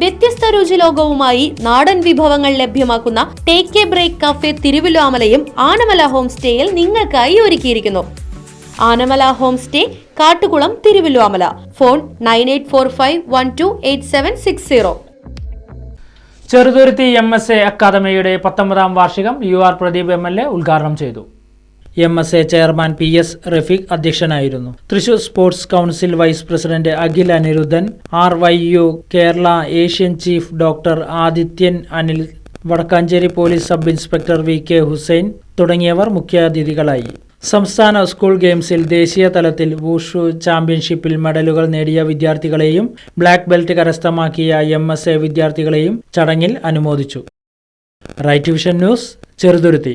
വ്യത്യസ്ത രുചിലോകവുമായി നാടൻ വിഭവങ്ങൾ ലഭ്യമാക്കുന്ന ടേക്ക് എ ബ്രേക്ക് കഫേ തിരുവിലാമലയും ആനമല ഹോം സ്റ്റേയിൽ നിങ്ങൾക്കായി ഒരുക്കിയിരിക്കുന്നു. Anamala home stay Kattukulam Thiruvilamala phone nine eight four five one two eight seven six zero. Cheruthuruthy M S A അക്കാദമിയുടെ പത്തൊമ്പതാം വാർഷികം U R Pradeep M L A ഉദ്ഘാടനം ചെയ്തു. M S A chairman P S Rafeeq അധ്യക്ഷനായിരുന്നു. Thrissur sports council vice president Akhil Aniruddhan R Y U Kerala Asian chief doctor Adithyan Anil Vadakkanchery police sub inspector V K Hussain തുടങ്ങിയവർ മുഖ്യാതിഥികളായി. സംസ്ഥാന school ഗെയിംസിൽ ദേശീയ തലത്തിൽ വൂഷു ചാമ്പ്യൻഷിപ്പിൽ മെഡലുകൾ നേടിയ വിദ്യാർത്ഥികളെയും ബ്ലാക്ക് ബെൽറ്റ് കരസ്ഥമാക്കിയ എം എസ് എ വിദ്യാർത്ഥികളെയും ചടങ്ങിൽ അനുമോദിച്ചു. Right vision news Cheruthuruthy.